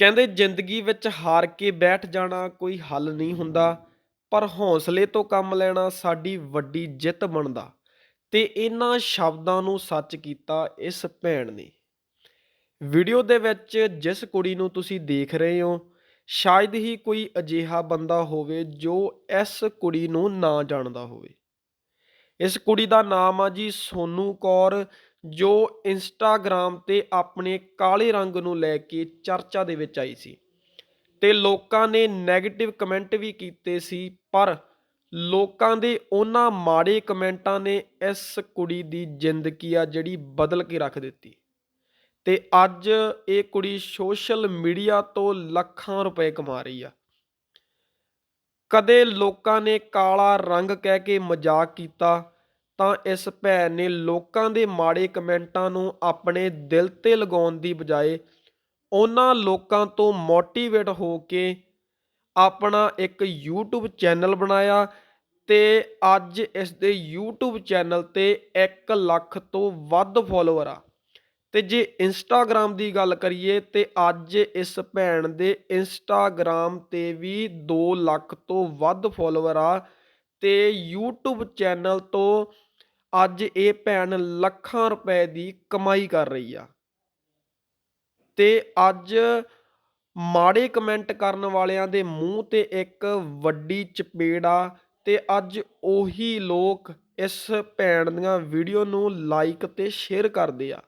ਕਹਿੰਦੇ ਜ਼ਿੰਦਗੀ ਵਿੱਚ ਹਾਰ ਕੇ ਬੈਠ ਜਾਣਾ ਕੋਈ ਹੱਲ ਨਹੀਂ ਹੁੰਦਾ, ਪਰ ਹੌਸਲੇ ਤੋਂ ਕੰਮ ਲੈਣਾ ਸਾਡੀ ਵੱਡੀ ਜਿੱਤ ਬਣਦਾ। ਤੇ ਇਹਨਾਂ ਸ਼ਬਦਾਂ ਨੂੰ ਸੱਚ ਕੀਤਾ ਇਸ ਭੈਣ ਨੇ। ਵੀਡੀਓ ਦੇ ਵਿੱਚ ਜਿਸ ਕੁੜੀ ਨੂੰ ਤੁਸੀਂ ਦੇਖ ਰਹੇ ਹੋ, ਸ਼ਾਇਦ ਹੀ ਕੋਈ ਅਜਿਹਾ ਬੰਦਾ ਹੋਵੇ ਜੋ ਇਸ ਕੁੜੀ ਨੂੰ ਨਾ ਜਾਣਦਾ ਹੋਵੇ। ਇਸ ਕੁੜੀ ਦਾ ਨਾਮ ਆ ਜੀ ਸੋਨੂ ਕੌਰ ਜੋ ਇੰਸਟਾਗ੍ਰਾਮ ਤੇ ਆਪਣੇ ਕਾਲੇ ਰੰਗ ਨੂੰ ਲੈ ਕੇ ਚਰਚਾ ਦੇ ਵਿੱਚ ਆਈ ਸੀ ਤੇ ਲੋਕਾਂ ਨੇ ਨੈਗੇਟਿਵ ਕਮੈਂਟ ਵੀ ਕੀਤੇ ਸੀ, ਪਰ ਲੋਕਾਂ ਦੇ ਉਹਨਾਂ ਮਾੜੇ ਕਮੈਂਟਾਂ ਨੇ ਇਸ ਕੁੜੀ ਦੀ ਜ਼ਿੰਦਗੀ ਆ ਜਿਹੜੀ ਬਦਲ ਕੇ ਰੱਖ ਦਿੱਤੀ। ਤੇ ਅੱਜ ਇਹ ਕੁੜੀ ਸੋਸ਼ਲ ਮੀਡੀਆ ਤੋਂ ਲੱਖਾਂ ਰੁਪਏ ਕਮਾ ਰਹੀ ਆ। ਕਦੇ ਲੋਕਾਂ ਨੇ ਕਾਲਾ ਰੰਗ ਕਹਿ ਕੇ ਮਜ਼ਾਕ ਕੀਤਾ ਤਾਂ ਇਸ ਭੈਣ ਨੇ ਲੋਕਾਂ ਦੇ ਮਾੜੇ ਕਮੈਂਟਾਂ ਨੂੰ ਆਪਣੇ ਦਿਲ ਤੇ ਲਗਾਉਣ ਦੀ ਬਜਾਏ ਉਹਨਾਂ ਲੋਕਾਂ ਤੋਂ ਮੋਟੀਵੇਟ ਹੋ ਕੇ ਆਪਣਾ ਇੱਕ YouTube ਚੈਨਲ ਬਣਾਇਆ ਤੇ ਅੱਜ ਇਸ ਦੇ YouTube ਚੈਨਲ ਤੇ 1 ਲੱਖ ਤੋਂ ਵੱਧ ਫੋਲੋਅਰ ਆ। ਤੇ ਜੇ ਇੰਸਟਾਗ੍ਰam ਦੀ ਗੱਲ ਕਰੀਏ ਤੇ ਅੱਜ ਇਸ ਭੈਣ ਦੇ ਇੰਸਟਾਗ੍ਰam ਤੇ ਵੀ 2 ਲੱਖ ਤੋਂ ਵੱਧ ਫੋਲੋਅਰ ਆ ਤੇ YouTube ਚੈਨਲ ਤੋਂ ਅੱਜ ਇਹ ਭੈਣ ਲੱਖਾਂ ਰੁਪਏ ਦੀ ਕਮਾਈ ਕਰ ਰਹੀ ਆ। ਤੇ ਅੱਜ ਮਾੜੇ ਕਮੈਂਟ ਕਰਨ ਵਾਲਿਆਂ ਦੇ ਮੂੰਹ ਤੇ ਇੱਕ ਵੱਡੀ ਚਪੇੜ ਆ ਤੇ ਅੱਜ ਉਹੀ ਲੋਕ ਇਸ ਭੈਣ ਦੀਆਂ ਵੀਡੀਓ ਨੂੰ ਲਾਈਕ ਤੇ ਸ਼ੇਅਰ ਕਰਦੇ ਆ।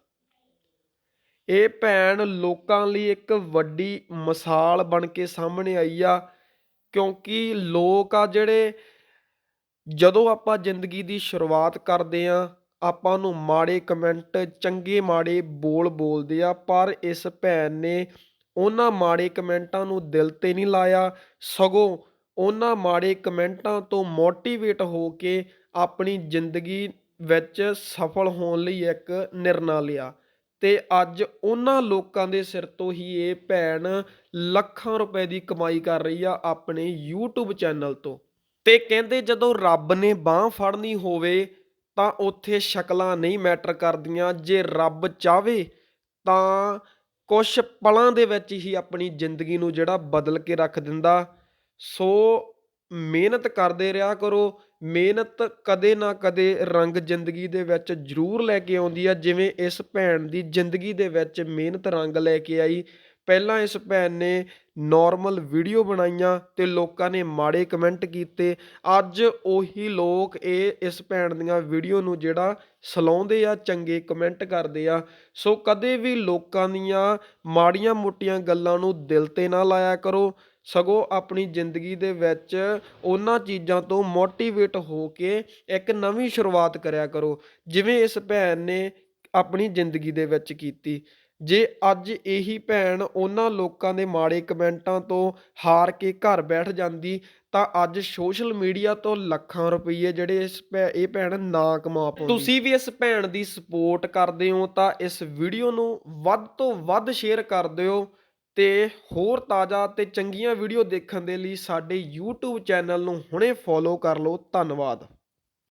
ਇਹ ਭੈਣ ਲੋਕਾਂ ਲਈ ਇੱਕ ਵੱਡੀ ਮਿਸਾਲ ਬਣ ਕੇ ਸਾਹਮਣੇ ਆਈ ਆ, ਕਿਉਂਕਿ ਲੋਕ ਆ ਜਿਹੜੇ ਜਦੋਂ ਆਪਾਂ ਜ਼ਿੰਦਗੀ ਦੀ ਸ਼ੁਰੂਆਤ ਕਰਦੇ ਹਾਂ, ਆਪਾਂ ਨੂੰ ਮਾੜੇ ਕਮੈਂਟ ਚੰਗੇ ਮਾੜੇ ਬੋਲ ਬੋਲਦੇ ਆ ਪਰ ਇਸ ਭੈਣ ਨੇ ਉਹਨਾਂ ਮਾੜੇ ਕਮੈਂਟਾਂ ਨੂੰ ਦਿਲ ਤੇ ਨਹੀਂ ਲਾਇਆ। ਸਗੋਂ ਉਹਨਾਂ ਮਾੜੇ ਕਮੈਂਟਾਂ ਤੋਂ ਮੋਟੀਵੇਟ ਹੋ ਕੇ ਆਪਣੀ ਜ਼ਿੰਦਗੀ ਵਿੱਚ ਸਫਲ ਹੋਣ ਲਈ ਇੱਕ ਨਿਰਣਾ ਲਿਆ। ਤੇ ਅੱਜ ਉਹਨਾਂ ਲੋਕਾਂ ਦੇ ਸਿਰ ਤੋਂ ਹੀ ਇਹ ਭੈਣ ਲੱਖਾਂ ਰੁਪਏ ਦੀ ਕਮਾਈ ਕਰ ਰਹੀ ਆ ਆਪਣੇ YouTube ਚੈਨਲ ਤੋਂ। ਤੇ ਕਹਿੰਦੇ ਜਦੋਂ ਰੱਬ ਨੇ ਬਾਹ ਫੜਨੀ ਹੋਵੇ ਤਾਂ ਉੱਥੇ ਸ਼ਕਲਾਂ ਨਹੀਂ ਮੈਟਰ ਕਰਦੀਆਂ। ਜੇ ਰੱਬ ਚਾਵੇ ਤਾਂ ਕੁਝ ਪਲਾਂ ਦੇ ਵਿੱਚ ਹੀ ਆਪਣੀ ਜ਼ਿੰਦਗੀ ਨੂੰ ਜਿਹੜਾ ਬਦਲ ਕੇ ਰੱਖ ਦਿੰਦਾ। ਸੋ ਮਿਹਨਤ ਕਰਦੇ ਰਿਹਾ ਕਰੋ। ਮਿਹਨਤ ਕਦੇ ਨਾ ਕਦੇ ਰੰਗ ਜ਼ਿੰਦਗੀ ਦੇ ਵਿੱਚ ਜ਼ਰੂਰ ਲੈ ਕੇ ਆਉਂਦੀ ਆ। ਜਿਵੇਂ ਇਸ ਭੈਣ ਦੀ ਜ਼ਿੰਦਗੀ ਦੇ ਵਿੱਚ ਮਿਹਨਤ ਰੰਗ ਲੈ ਕੇ ਆਈ। ਪਹਿਲਾਂ ਇਸ ਭੈਣ ਨੇ ਨੋਰਮਲ ਵੀਡੀਓ ਬਣਾਈਆਂ ਤੇ ਲੋਕਾਂ ਨੇ ਮਾੜੇ ਕਮੈਂਟ ਕੀਤੇ। ਅੱਜ ਉਹੀ ਲੋਕ ਇਹ, ਇਸ ਭੈਣ ਦੀਆਂ ਵੀਡੀਓ ਨੂੰ ਜਿਹੜਾ ਸਲਾਉਂਦੇ ਆ, ਚੰਗੇ ਕਮੈਂਟ ਕਰਦੇ ਆ। ਸੋ ਕਦੇ ਵੀ ਲੋਕਾਂ ਦੀਆਂ ਮਾੜੀਆਂ ਮੋਟੀਆਂ ਗੱਲਾਂ ਨੂੰ ਦਿਲ ਤੇ ਨਾ ਲਾਇਆ ਕਰੋ। ਸਗੋਂ ਆਪਣੀ ਜ਼ਿੰਦਗੀ ਦੇ ਵਿੱਚ ਉਹਨਾਂ ਚੀਜ਼ਾਂ ਤੋਂ ਮੋਟੀਵੇਟ ਹੋ ਕੇ ਇੱਕ ਨਵੀਂ ਸ਼ੁਰੂਆਤ ਕਰਿਆ ਕਰੋ। ਜਿਵੇਂ ਇਸ ਭੈਣ ਨੇ ਆਪਣੀ ਜ਼ਿੰਦਗੀ ਦੇ ਵਿੱਚ ਕੀਤੀ। ਜੇ ਅੱਜ ਇਹੀ ਭੈਣ ਉਹਨਾਂ ਲੋਕਾਂ ਦੇ ਮਾੜੇ ਕਮੈਂਟਾਂ ਤੋਂ ਹਾਰ ਕੇ ਘਰ ਬੈਠ ਜਾਂਦੀ, ਤਾਂ ਅੱਜ ਸੋਸ਼ਲ ਮੀਡੀਆ ਤੋਂ ਲੱਖਾਂ ਰੁਪਏ ਜਿਹੜੇ ਇਸ ਭੈ- ਇਹ ਭੈਣ ਨਾ ਕਮਾ ਪਾਉਂਦੀ। ਤੁਸੀਂ ਵੀ ਇਸ ਭੈਣ ਦੀ ਸਪੋਰਟ ਕਰਦੇ ਹੋ, ਤਾਂ ਇਸ ਵੀਡੀਓ ਨੂੰ ਵੱਧ ਤੋਂ ਵੱਧ ਸ਼ੇਅਰ ਕਰ ਦਿਓ ਤੇ ਹੋਰ ਤਾਜ਼ਾ ਤੇ ਚੰਗੀਆਂ ਵੀਡੀਓ ਦੇਖਣ ਦੇ ਲਈ ਸਾਡੇ YouTube ਚੈਨਲ ਨੂੰ ਹੁਣੇ ਫੋਲੋ ਕਰ ਲਓ। ਧੰਨਵਾਦ।